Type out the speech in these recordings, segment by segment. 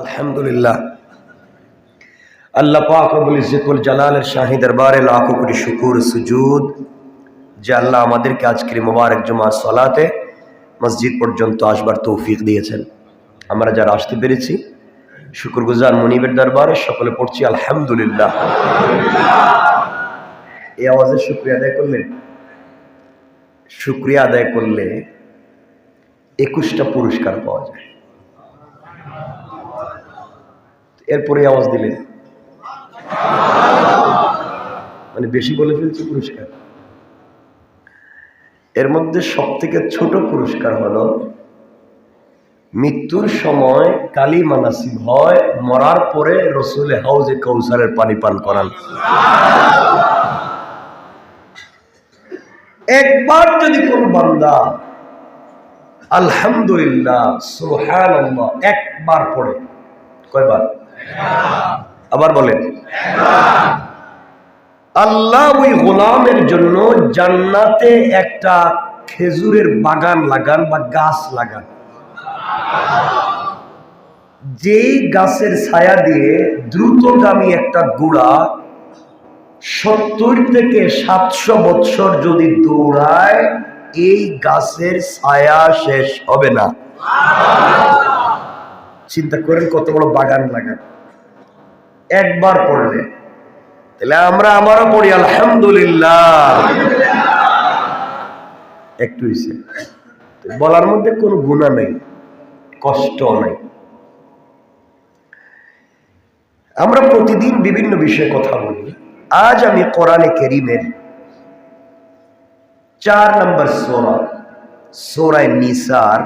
আলহামদুলিল্লাহ। আল্লাহ পাক রব্বুল ইজ্জতুল জালালের শাহী দরবারে লাখো কোটি শুকুর, সুজুদ, যে আল্লাহ আমাদেরকে আজকের মোবারক জুমার সলাতে মসজিদ পর্যন্ত আসবার তৌফিক দিয়েছেন। আমরা যারা আসতে পেরেছি, শুকুরগুজার মনিবের দরবারে সকলে পড়ছি আলহামদুলিল্লাহ। এই আওয়াজে শুক্রিয়া আদায় করলেন শুক্রিয়া আদায় করলে একুশটা পুরস্কার পাওয়া যায়। এরপরে আওয়াজ দিলেন। মানে বেশি বলে ফেলছি পুরস্কার। এর মধ্যে সব থেকে ছোট পুরস্কার হলো, মৃত্যুর সময় কালী মানাসিব হয়, মরার পরে রসুল হাউজে কৌসারের পানি পান করান। একবার যদি কোন বান্দা, আলহামদুলিল্লাহ সোহান একবার পড়ে, কয়বার? আবার বলেন। আল্লাহ ওই গোলামের জন্য জান্নাতে একটা খেজুরের বাগান লাগান বা গাছ লাগান। যেই গাছের ছায়া দিয়ে দ্রুতগামী একটা গুড়া সত্তর থেকে সাতশো বৎসর যদি দৌড়ায়, এই গাছের ছায়া শেষ হবে না। চিন্তা করেন কত বড় বাগান লাগান। একবার পড়লে। তাহলে আমরা আমারও পড়ি, আলহামদুলিল্লাহ। একটু হয়েছে বলার মধ্যে কোনো গুণা নেই কষ্ট নেই। আমরা প্রতিদিন বিভিন্ন বিষয়ে কথা বলি। আজ আমি কোরআনে কেরিমের চার নম্বর সোরা, সোরায় নিসার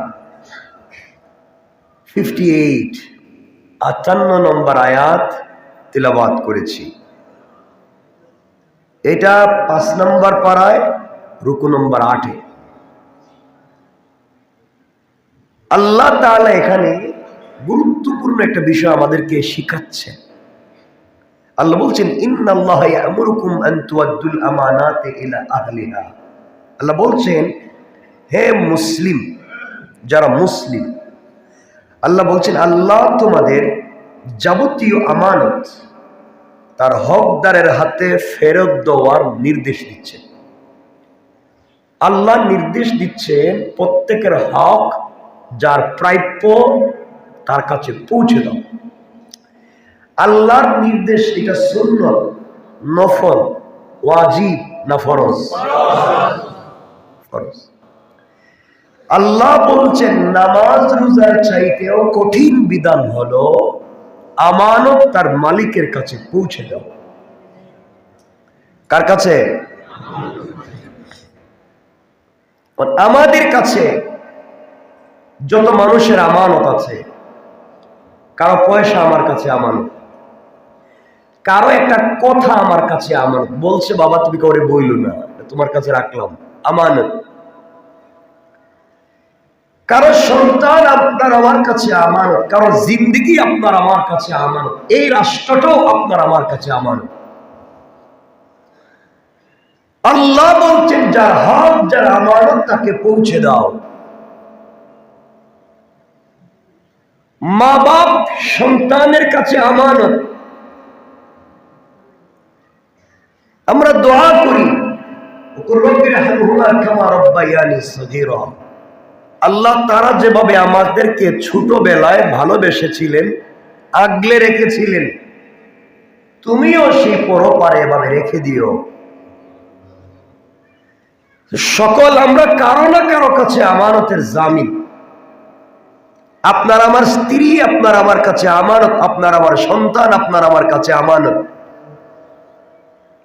ফিফটি এইট আটান্ন নম্বর আয়াত তিলাবাত করেছি। এটা পাঁচ নম্বর পাড়ায়, রুকু নম্বর আটে। আল্লাহ তাআলা এখানে গুরুত্বপূর্ণ একটা বিষয় আমাদেরকে শিখাচ্ছে আল্লাহ বলছেন আল্লাহ বলছেন, হে মুসলিম, যারা মুসলিম আল্লাহ বলছেন, আল্লাহ তোমাদের যাবতীয় আমানত তার হকদারের হাতে ফেরত দেওয়ার নির্দেশ দিচ্ছেন। আল্লাহ নির্দেশ দিচ্ছেন প্রত্যেকের হক যার প্রাপ্য তার কাছে পৌঁছে দাও। আল্লাহর নির্দেশ এটা সুন্নত, নফল, ওয়াজিব না ফরজ? ফরজ। আল্লাহ বলছেন, নামাজ রোজার চাইতেও কঠিন বিধান হলো আমানত তার মালিকের কাছে পৌঁছে দাও কার কাছে? আমাদের কাছে যত মানুষের আমানত আছে, কারও পয়সা আমার কাছে আমানত, কারও একটা কথা আমার কাছে আমানত। বলছে, বাবা, তুমি কাউরে বইল না, তোমার কাছে রাখলাম, আমানত। কারও সন্তান আপনার আমার কাছে আমানত, কারও জিন্দিগি আপনার আমার কাছে আমানত, এই রাষ্ট্রটাও আপনার আমার কাছে আমানত। আল্লাহ বলছেন, যার হক, যার আমানত তাকে পৌঁছে দাও। মা বাপ সন্তানের কাছে আমানত। আমরা দোয়া করি আল্লাহ তারা যেভাবে আমাদেরকে ছোটবেলায় ভালোবেসেছিলেন, আগলে রেখেছিলেন, তুমিও সেই পরপারে এভাবে রেখে দিও। সকল আমরা কারও না কারও কাছে আমানতের জামিন। আপনার আমার স্ত্রী, আপনার আমার কাছে আমানত, আপনার আমার সন্তান, আপনার আমার কাছে আমানত।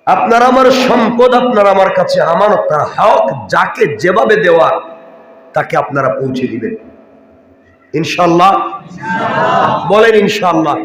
আপনার আমার সম্পদ, আপনার আমার কাছে আমানত, তার হক যাকে যেভাবে দেওয়া তাকে আপনারা পৌঁছে দিবেন। ইনশাল্লাহ বলেন ইনশাল্লাহ